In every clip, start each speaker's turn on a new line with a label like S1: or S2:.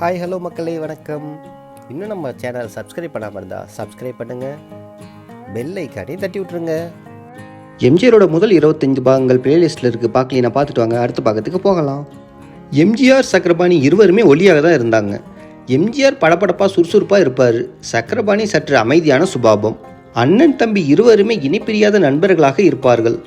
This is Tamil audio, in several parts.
S1: ஹாய் ஹலோ மக்களே வணக்கம். இன்னும் நம்ம சேனல் சப்ஸ்கிரைப் பண்ணாமல் இருந்தால் சப்ஸ்கிரைப் பண்ணுங்கள் பெல் ஐக்கானே தட்டி விட்ருங்க எம்ஜிஆரோட முதல் இருபத்தஞ்சு பாகங்கள் பிளேலிஸ்ட்டில் இருக்குது பார்க்கலீனா பார்த்துட்டு வாங்க. அடுத்த பாகத்துக்கு போகலாம். எம்ஜிஆர் சக்கரபாணி இருவருமே ஒல்லியாக தான் இருந்தாங்க. எம்ஜிஆர் படபடப்பாக சுறுசுறுப்பாக இருப்பார். சக்கரபாணி சற்று அமைதியான சுபாவம். அண்ணன் தம்பி இருவருமே இணைப்பிரியாத நண்பர்களாக இருப்பார்கள்.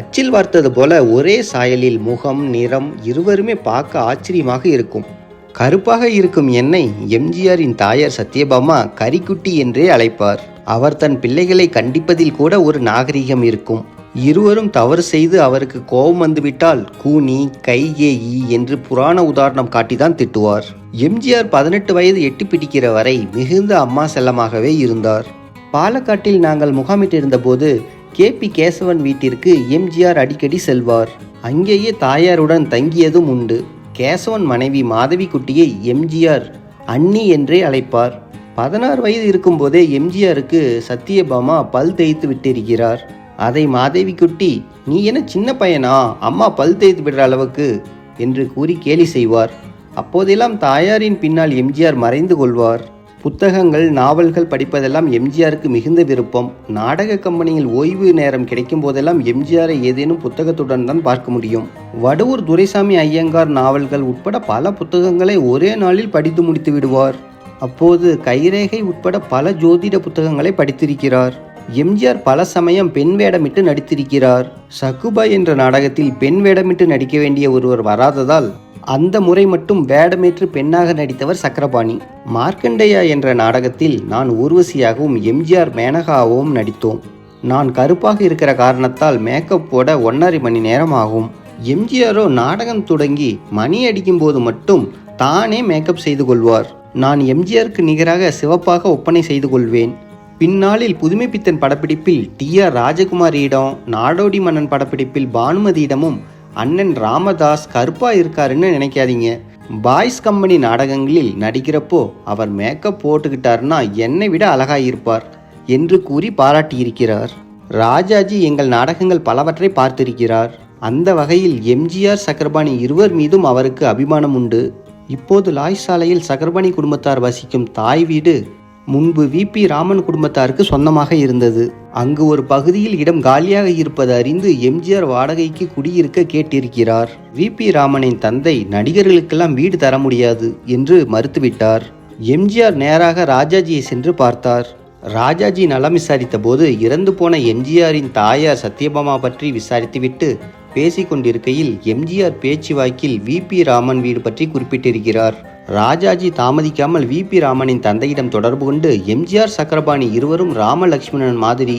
S1: அச்சில் வார்த்தது போல ஒரே சாயலில் முகம் நிறம் இருவருமே பார்க்க ஆச்சரியமாக இருக்கும். கருப்பாக இருக்கும் என்னை எம்ஜிஆரின் தாயார் சத்யபாமா கரிக்குட்டி என்றே அழைப்பார். அவர் தன் பிள்ளைகளை கண்டிப்பதில் கூட ஒரு நாகரிகம் இருக்கும். இருவரும் தவறு செய்து அவருக்கு கோபம் வந்துவிட்டால் கூனி கைகேயி என்று புராண உதாரணம் காட்டிதான் திட்டுவார். எம்ஜிஆர் பதினெட்டு வயது எட்டி பிடிக்கிற வரை மிகுந்த அம்மா செல்லமாகவே இருந்தார். பாலக்காட்டில் நாங்கள் முகாமிட்டிருந்த போது கே. பி. கேசவன் வீட்டிற்கு எம்ஜிஆர் அடிக்கடி செல்வார். அங்கேயே தாயாருடன் தங்கியதும் உண்டு. கேசவன் மனைவி மாதவி குட்டியை எம்ஜிஆர் அண்ணி என்றே அழைப்பார். பதினாறு வயது இருக்கும்போதே எம்ஜிஆருக்கு சத்தியபாமா பல் தேய்த்து விட்டிருக்கிறார். அதை மாதவி குட்டி நீ என்ன சின்ன பையனா? அம்மா பல் தேய்த்து விடுற அளவுக்கு என்று கூறி கேலி செய்வார். அப்போதெல்லாம் தாயாரின் பின்னால் எம்ஜிஆர் மறைந்து கொள்வார். புத்தகங்கள் நாவல்கள் படிப்பதெல்லாம் எம்ஜிஆருக்கு மிகுந்த விருப்பம். நாடக கம்பெனியில் ஓய்வு நேரம் கிடைக்கும் போதெல்லாம் எம்ஜிஆரை ஏதேனும் புத்தகத்துடன் தான் பார்க்க முடியும். வடவூர் துரைசாமி ஐயங்கார் நாவல்கள் உட்பட பல புத்தகங்களை ஒரே நாளில் படித்து முடித்து விடுவார். அப்போது கைரேகை உட்பட பல ஜோதிட புத்தகங்களை படித்திருக்கிறார். எம்ஜிஆர் பல சமயம் பெண் வேடமிட்டு நடித்திருக்கிறார். சகுபா என்ற நாடகத்தில் பெண் வேடமிட்டு நடிக்க வேண்டிய ஒருவர் வராததால் அந்த முறை மட்டும் வேடமேற்று பெண்ணாக நடித்தவர் சக்கரபாணி. மார்க்கண்டேயா என்ற நாடகத்தில் நான் ஊர்வசியாகவும் எம்ஜிஆர் மேனகாவும் நடித்தோம். நான் கருப்பாக இருக்கிற காரணத்தால் மேக்கப் போட ஒன்றரை மணி நேரம் ஆகும் எம்ஜிஆரோ நாடகம் தொடங்கி மணி அடிக்கும் போது மட்டும் தானே மேக்கப் செய்து கொள்வார். நான் எம்ஜிஆருக்கு நிகராக சிவப்பாக ஒப்பனை செய்து கொள்வேன். பின்னாளில் புதுமைப்பித்தன் படப்பிடிப்பில் டி ஆர் ராஜகுமாரியிடம் நாடோடி மன்னன் படப்பிடிப்பில் பானுமதியிடமும் அண்ணன் ராமதாஸ் கருப்பா இருக்காருன்னு நினைக்காதீங்க. பாய்ஸ் கம்பெனி நாடகங்களில் நடிக்கிறப்போ அவர் மேக்கப் போட்டுக்கிட்டாருன்னா என்னை விட அழகாயிருப்பார் என்று கூறி பாராட்டியிருக்கிறார். ராஜாஜி எங்கள் நாடகங்கள் பலவற்றை பார்த்திருக்கிறார். அந்த வகையில் எம்ஜிஆர் சக்கரபாணி இருவர் மீதும் அவருக்கு அபிமானம் உண்டு இப்போது லாய் சாலையில் சக்கரபாணி குடும்பத்தார் வசிக்கும் தாய் வீடு முன்பு விபி ராமன் குடும்பத்தாருக்கு சொந்தமாக இருந்தது. அங்கு ஒரு பகுதியில் இடம் காலியாக இருப்பது அறிந்து எம்ஜிஆர் வாடகைக்கு குடியிருக்க கேட்டிருக்கிறார். விபி ராமனின் தந்தை நடிகர்களுக்கெல்லாம் வீடு தர முடியாது என்று மறுத்துவிட்டார். எம்ஜிஆர் நேராக ராஜாஜியை சென்று பார்த்தார். ராஜாஜி நலம் விசாரித்த போது இறந்து போன எம்ஜிஆரின் தாயார் சத்யபாமா பற்றி விசாரித்துவிட்டு பேசிக்கொண்டிருக்கையில் எம்ஜிஆர் பேச்சு வாக்கில் விபி ராமன் வீடு பற்றி குறிப்பிட்டிருக்கிறார். ராஜாஜி தாமதிக்காமல் விபி ராமனின் தந்தையிடம் தொடர்பு கொண்டு எம்ஜிஆர் சக்கரபாணி இருவரும் ராமலக்ஷ்மணன் மாதிரி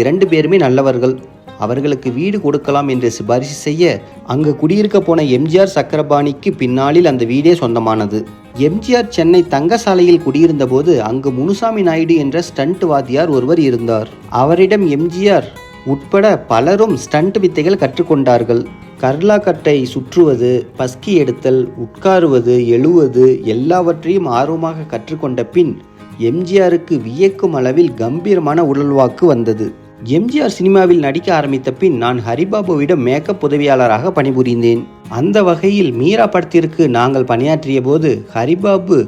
S1: இரண்டு பேருமே நல்லவர்கள். அவர்களுக்கு வீடு கொடுக்கலாம் என்று சிபாரிசு செய்ய அங்கு குடியிருக்க போன எம்ஜிஆர் சக்கரபாணிக்கு பின்னாளில் அந்த வீடே சொந்தமானது. எம்ஜிஆர் சென்னை தங்கசாலையில் குடியிருந்தபோது அங்கு முனுசாமி நாயுடு என்ற ஸ்டண்ட் வாத்தியார் ஒருவர் இருந்தார். அவரிடம் எம்ஜிஆர் உட்பட பலரும் ஸ்டண்ட் வித்தைகள் கற்றுக்கொண்டார்கள். கர்லாக்கட்டை சுற்றுவது பஸ்கி எடுத்தல் உட்காருவது எழுவது எல்லாவற்றையும் ஆர்வமாக கற்றுக்கொண்ட பின் எம்ஜிஆருக்கு வியக்கும் அளவில் கம்பீரமான உடல்வாக்கு வந்தது. எம்ஜிஆர் சினிமாவில் நடிக்க ஆரம்பித்த பின் நான் ஹரிபாபுவிடம் மேக்கப் உதவியாளராக பணிபுரிந்தேன். அந்த வகையில் மீரா படத்திற்கு நாங்கள் பணியாற்றிய போது ஹரிபாபு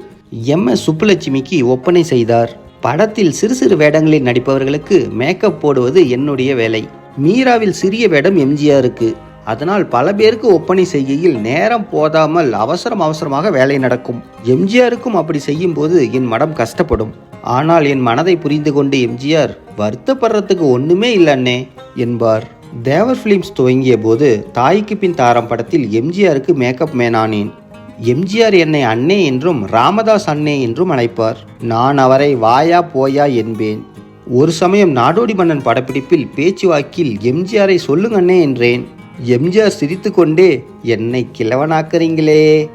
S1: எம் எஸ் சுப்புலட்சுமிக்கு ஒப்பனை செய்தார். படத்தில் சிறு சிறு வேடங்களில் நடிப்பவர்களுக்கு மேக்கப் போடுவது என்னுடைய வேலை. மீராவில் சிறிய வேடம் எம்ஜிஆருக்கு. அதனால் பல பேருக்கு ஒப்பனை செய்கையில் நேரம் போதாமல் அவசரம் அவசரமாக வேலை நடக்கும். எம்ஜிஆருக்கும் அப்படி செய்யும் போது என் மனம் கஷ்டப்படும். ஆனால் என் மனதை புரிந்து கொண்டு எம்ஜிஆர் வருத்தப்படுறதுக்கு ஒண்ணுமே இல்லைன்னே என்பார். தேவர் ஃபிலிம்ஸ் துவங்கிய போது தாய்க்கு பின் தாரம் படத்தில் எம்ஜிஆருக்கு மேக்கப் மேனானேன் எம்ஜிஆர் என்னை அண்ணே என்றும் ராமதாஸ் அண்ணே என்றும் அழைப்பார். நான் அவரை வாயா போயா என்பேன். ஒரு சமயம் நாடோடி மன்னன் படப்பிடிப்பில் பேச்சுவாக்கில் எம்ஜிஆரை சொல்லுங்க அண்ணே என்றேன். எம்ஜிஆர் சிரித்துக்கொண்டே என்னை கிழவனாக்குறீங்களே.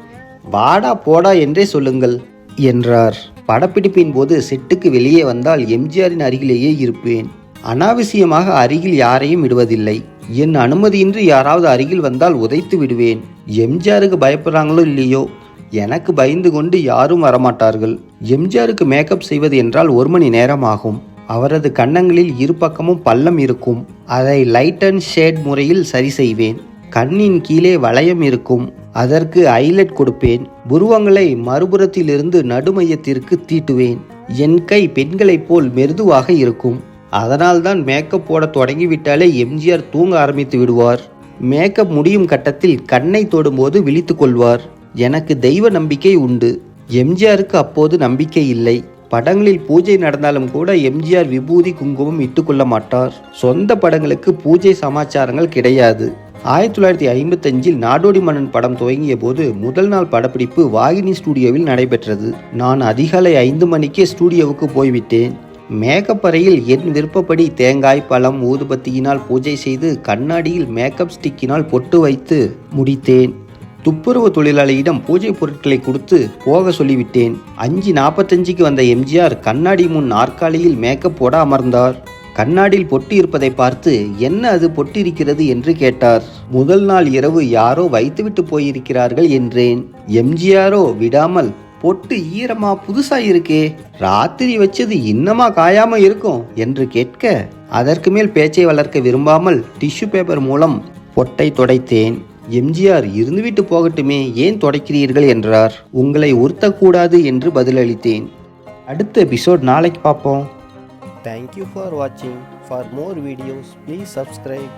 S1: வாடா போடா என்றே சொல்லுங்கள் என்றார். படப்பிடிப்பின் போது செட்டுக்கு வெளியே வந்தால் எம்ஜிஆரின் அருகிலேயே இருப்பேன். அனாவசியமாக அருகில் யாரையும் விடுவதில்லை. என் அனுமதியின்றி யாராவது அருகில் வந்தால் உதைத்து விடுவேன். எம்ஜிஆருக்கு பயப்படுறாங்களோ இல்லையோ? எனக்கு பயந்து கொண்டு யாரும் வரமாட்டார்கள். எம்ஜிஆருக்கு மேக்கப் செய்வது என்றால் ஒரு மணி நேரம் ஆகும் அவரது கன்னங்களில் இரு பக்கமும் பள்ளம் இருக்கும். அதை லைட் அண்ட் ஷேட் முறையில் சரி செய்வேன். கண்ணின் கீழே வளையம் இருக்கும். அதற்கு ஐலட் கொடுப்பேன். புருவங்களை மறுபுறத்திலிருந்து நடுமையத்திற்கு தீட்டுவேன். என் கை பெண்களைப் போல் மெருதுவாக இருக்கும். அதனால்தான் மேக்கப் போட தொடங்கிவிட்டாலே எம்ஜிஆர் தூங்க ஆரம்பித்து விடுவார். மேக்கப் முடியும் கட்டத்தில் கண்ணை தொடும்போது விழித்து கொள்வார். எனக்கு தெய்வ நம்பிக்கை உண்டு. எம்ஜிஆருக்கு அப்போது நம்பிக்கை இல்லை. படங்களில் பூஜை நடந்தாலும் கூட எம்ஜிஆர் விபூதி குங்குமம் இட்டுக்கொள்ள மாட்டார். சொந்த படங்களுக்கு பூஜை சமாச்சாரங்கள் கிடையாது. ஆயிரத்தி தொள்ளாயிரத்தி ஐம்பத்தஞ்சில் நாடோடி மன்னன் படம் துவங்கிய போது முதல் நாள் படப்பிடிப்பு வாகினி ஸ்டூடியோவில் நடைபெற்றது. நான் அதிகாலை ஐந்து மணிக்கே ஸ்டூடியோவுக்கு போய்விட்டேன். மேக்கப் அறையில் என் விருப்பப்படி தேங்காய் பழம் ஊதுபத்தியினால் பூஜை செய்து கண்ணாடியில் மேக்கப் ஸ்டிக்கினால் பொட்டு வைத்து முடித்தேன். துப்புரவு தொழிலாளியிடம் பூஜை பொருட்களை கொடுத்து போக சொல்லிவிட்டேன். அஞ்சு நாற்பத்தஞ்சுக்கு வந்த எம்ஜிஆர் கண்ணாடி முன் நாற்காலியில் மேக்கப் போட அமர்ந்தார். கண்ணாடியில் பொட்டு இருப்பதை பார்த்து என்ன அது பொட்டிருக்கிறது? என்று கேட்டார். முதல் நாள் இரவு யாரோ வைத்துவிட்டு போயிருக்கிறார்கள் என்றேன். எம்ஜிஆரோ விடாமல் பொட்டு ஈரமா புதுசா இருக்கே. ராத்திரி வச்சது இன்னமா காயாம இருக்கும் என்று கேட்க அதற்கு மேல் பேச்சை வளர்க்க விரும்பாமல் டிஷ்யூ பேப்பர் மூலம் பொட்டை துடைத்தேன். எம்ஜிஆர் இருந்துவிட்டு போகட்டுமே ஏன் துடைக்கிறீர்கள் என்றார். உங்களை உறுத்தக்கூடாது என்று பதிலளித்தேன். அடுத்த எபிசோட் நாளைக்கு பார்ப்போம். தேங்க்யூ ஃபார் வாட்சிங் for more videos please subscribe